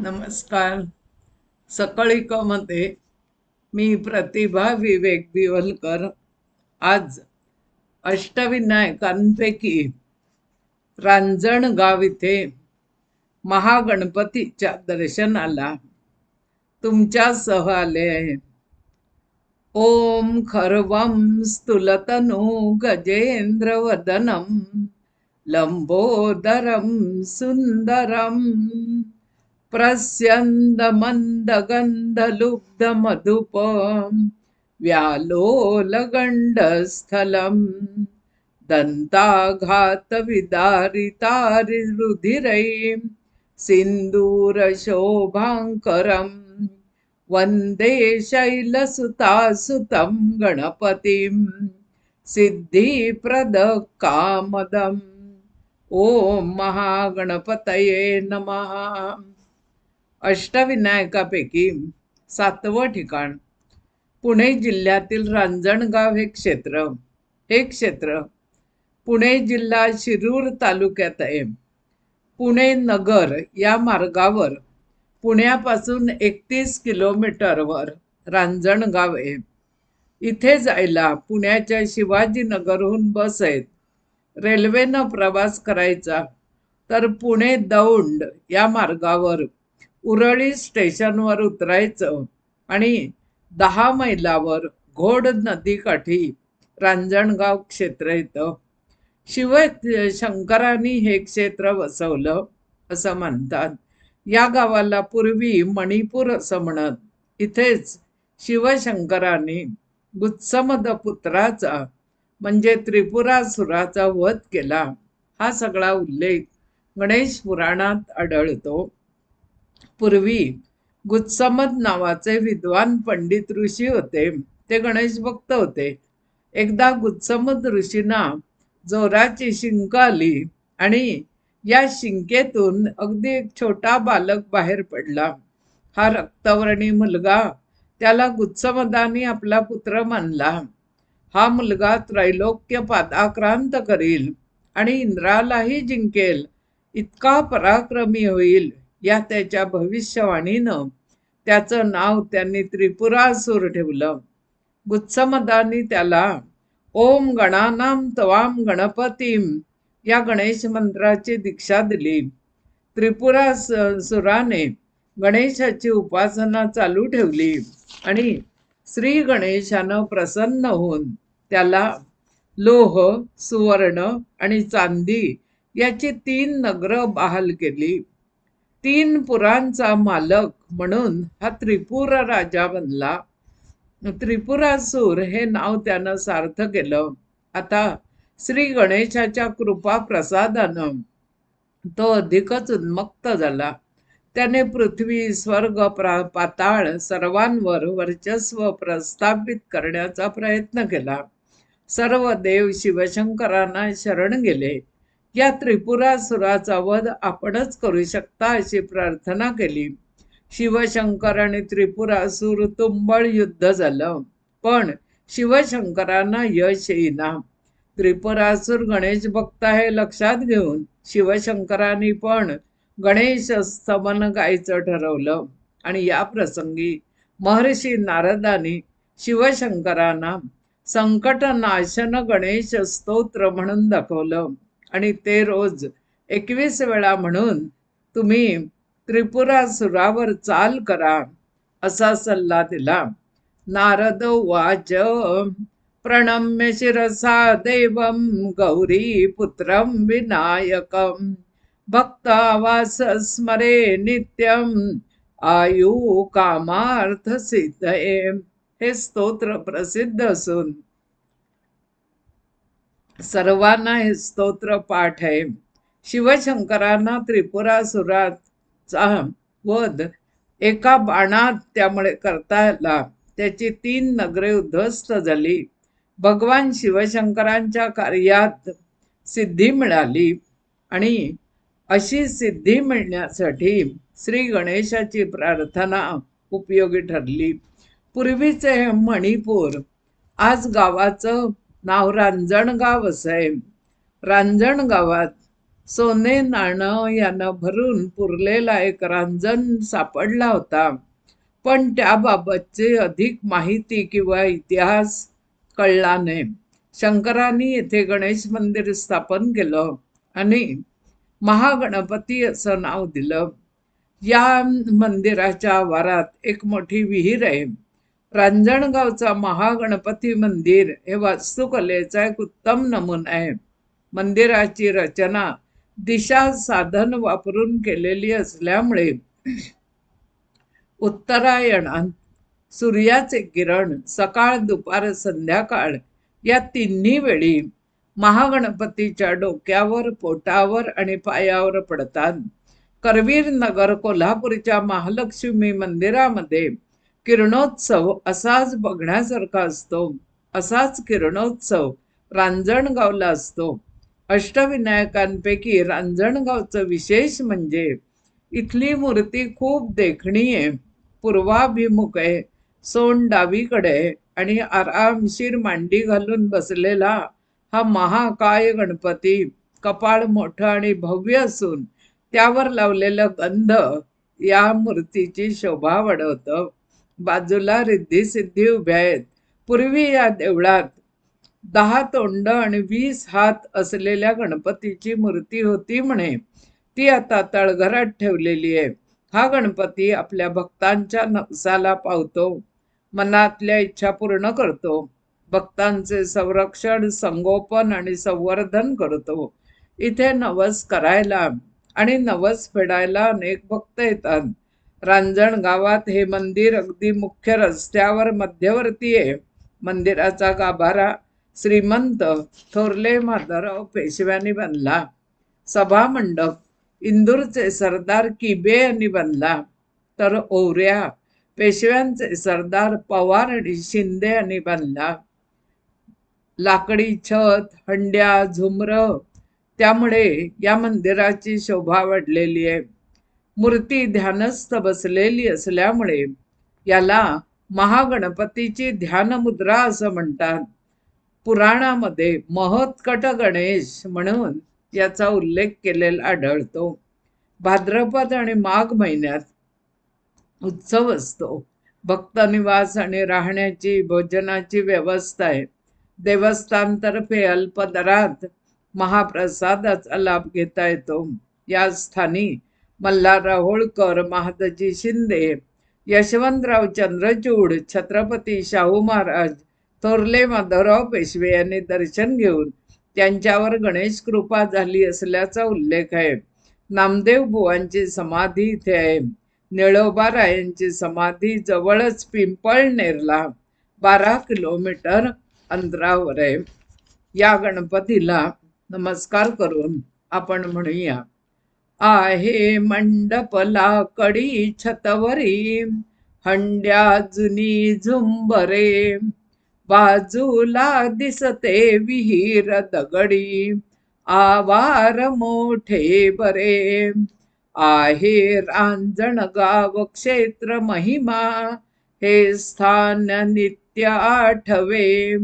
नमस्कार. सकाळीकामध्ये मी प्रतिभा विवेक बिवलकर. आज अष्टविनायकांपैकी रांजणगाव इथे महागणपतीच्या दर्शनाला तुमच्यासह आले आहे. ओम खर्वम स्तुलतनु गजेंद्र वदनम लंबोदरम सुंदरम प्रस्यन्द मंद गंध लुब्ध मधुप दंताघात रुधिरै सिन्दूरशोभाङ्करं वन्दे शैलसुतासुतं गणपतिं सिद्धिप्रदकामदम्। ॐ महागणपतये नमः। अष्टविनायकापैकी सातवं ठिकाण. पुणे जिल्ह्यातील रांजणगाव हे क्षेत्र हे क्षेत्र पुणे जिल्हा शिरूर तालुक्यात आहे. पुणे नगर या मार्गावर पुण्यापासून एकतीस किलोमीटरवर रांजणगाव आहे. इथे जायला पुण्याच्या शिवाजीनगरहून बस आहेत. रेल्वेनं प्रवास करायचा तर पुणे दौंड या मार्गावर उरळी स्टेशनवर उतरायचं आणि दहा मैलावर घोड नदीकाठी रांजणगाव क्षेत्र येतं. शिव शंकरांनी हे क्षेत्र वसवलं असं म्हणतात. या गावाला पूर्वी मणिपूर असं म्हणत. इथेच शिवशंकरांनी गुत्समद पुत्राचा म्हणजे त्रिपुरासुराचा वध केला. हा सगळा उल्लेख गणेश पुराणात आढळतो. पूर्वी गुत्समद नावाचे विद्वान पंडित ऋषी होते. ते गणेश भक्त होते. एकदा गुत्समद ऋषींना जोराची शिंक आली आणि या शिंकेतून अगदी एक छोटा बालक बाहेर पडला. हा रक्तवर्णी मुलगा त्याला गुत्समदानी आपला पुत्र मानला. हा मुलगा त्रैलोक्य पादाक्रांत करील आणि इंद्रालाही जिंकेल. इतका पराक्रमी होईल. या त्याच्या भविष्यवाणीनं त्याचं नाव त्यांनी त्रिपुरासूर ठेवलं. गुत्समदानी त्याला ओम गणानाम तवाम गणपतीम या गणेश मंत्राची दीक्षा दिली. त्रिपुरा सुराने गणेशाची उपासना चालू ठेवली आणि श्री गणेशानं प्रसन्न होऊन त्याला लोह सुवर्ण आणि चांदी याची तीन नगर बहाल केली. तीन पुरांचा मालक म्हणून हा त्रिपुर राजा बनला. त्रिपुरासूर हे नाव त्यानं सार्थ केलं. आता श्री गणेशाच्या कृपा प्रसादानं तो अधिकच उन्मक्त झाला. त्याने पृथ्वी स्वर्ग प्रा पाताळ सर्वांवर वर्चस्व प्रस्थापित करण्याचा प्रयत्न केला. सर्व देव शिवशंकरांना शरण गेले. या त्रिपुरासुराचा वध आपणच करू शकता अशी प्रार्थना केली. शिवशंकर आणि त्रिपुरासूर तुंबळ युद्ध झालं. पण शिवशंकरांना यश येईना. त्रिपुरासूर गणेश भक्त हे लक्षात घेऊन शिवशंकरांनी पण गणेश स्तमन गायचं ठरवलं. आणि या प्रसंगी महर्षी नारदानी शिवशंकरांना संकटनाशन गणेश स्तोत्र म्हणून दाखवलं. आणि ते रोज एकवीस वेळा म्हणून तुम्ही त्रिपुरा सुरावर चाल करा असा सल्ला दिला. नारद वाच प्रणम्य शिरसा देवम गौरी पुत्रम विनायकम भक्तावास स्मरे नित्यम आयु कामार्थ सिद्ध हे स्तोत्र प्रसिद्ध असून सर्वांना हे स्तोत्र पाठ आहे. शिवशंकरांना त्रिपुरासुराचा वध एका बाणात त्यामुळे करता आला. त्याची तीन नगरे उद्ध्वस्त झाली. भगवान शिवशंकरांच्या कार्यात सिद्धी मिळाली आणि अशी सिद्धी मिळण्यासाठी श्री गणेशाची प्रार्थना उपयोगी ठरली. पूर्वीचे मणिपूर आज गावाचं नाव रांजणगाव असं आहे रांजण गावात सोने नाणं यानं भरून पुरलेला एक रांजण सापडला होता. पण त्याबाबतचे अधिक माहिती किंवा इतिहास कळला नाही. शंकरांनी येथे गणेश मंदिर स्थापन केलं आणि महागणपती असं नाव दिलं. या मंदिराच्या आवारात एक मोठी विहीर आहे. रांजणगावचा महागणपती मंदिर हे वास्तुकलेचा एक उत्तम नमुना आहे. मंदिराची रचना दिशा साधन वापरून केलेली असल्यामुळे उत्तरायणात सूर्याचे किरण सकाळ दुपार संध्याकाळ या तिन्ही वेळी महागणपतीच्या डोक्यावर पोटावर आणि पायावर पडतात. करवीर नगर कोल्हापूरच्या महालक्ष्मी मंदिरामध्ये किरणोत्सव असाच बघण्यासारखा असतो. असाच किरणोत्सव रांजणगावला असतो. अष्टविनायकांपैकी रांजणगावचं विशेष म्हणजे इथली मूर्ती खूप देखणी आहे पूर्वाभिमुख आहे. सोन डावीकडे आणि आरामशीर मांडी घालून बसलेला हा महाकाय गणपती कपाळ मोठं आणि भव्य असून त्यावर लावलेलं गंध या मूर्तीची शोभा वाढवतं. बाजूला रिद्धी सिद्धी उभ्या आहेत. पूर्वी या देवळात दहा तोंड आणि वीस हात असलेल्या गणपतीची मूर्ती होती म्हणे. ती आता तळघरात ठेवलेली आहे. हा गणपती आपल्या भक्तांच्या नवसाला पावतो. मनातल्या इच्छा पूर्ण करतो. भक्तांचे संरक्षण संगोपन आणि संवर्धन करतो. इथे नवस करायला आणि नवस फेडायला अनेक भक्त येतात. रांजण गावात हे मंदिर अगदी मुख्य रस्त्यावर मध्यवर्ती आहे. मंदिराचा गाभारा श्रीमंत थोरले माधवराव पेशव्यांनी बनला. सभा मंडप इंदूरचे सरदार किबे यांनी बनला. तर ओऱ्या पेशव्यांचे सरदार पवार आणि शिंदे यांनी बनला. लाकडी छत हंड्या झुमर त्यामुळे या मंदिराची शोभा वाढलेली आहे. मूर्ती ध्यानस्थ बसलेली असल्यामुळे याला महागणपतीची ध्यानमुद्रा असं म्हणतात. पुराणामध्ये महत्कट गणेश म्हणून याचा उल्लेख केलेला आढळतो. भाद्रपद आणि माघ महिन्यात उत्सव असतो. भक्त निवास आणि राहण्याची भोजनाची व्यवस्था आहे. देवस्थानतर्फे अल्पदरात महाप्रसादाचा लाभ घेता येतो. या स्थानी मल्हारराव होळकर महादजी शिंदे यशवंतराव चंद्रचूड छत्रपती शाहू महाराज थोरले माधवराव पेशवे यांनी दर्शन घेऊन त्यांच्यावर गणेश कृपा झाली असल्याचा उल्लेख आहे. नामदेव बुवांची समाधी इथे आहे. निळोबारायांची समाधी जवळच पिंपळनेरला बारा किलोमीटर अंतरावर आहे. या गणपतीला नमस्कार करून आपण म्हणूया. आहे मंडपला कडी छतवरी हंड्या जुनी झुंबरे. बाजूला दिसते विहीर दगडी आवार मोठे बरे. आहे रांजणगाव क्षेत्र महिमा हे स्थान नित्य आठवे.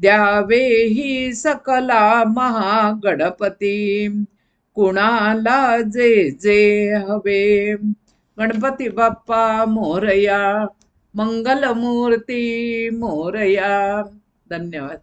द्यावे ही सकला महागणपती. कुणाला जे जे हवे? गणपती बाप्पा मोरया मंगलमूर्ती मोरया. धन्यवाद.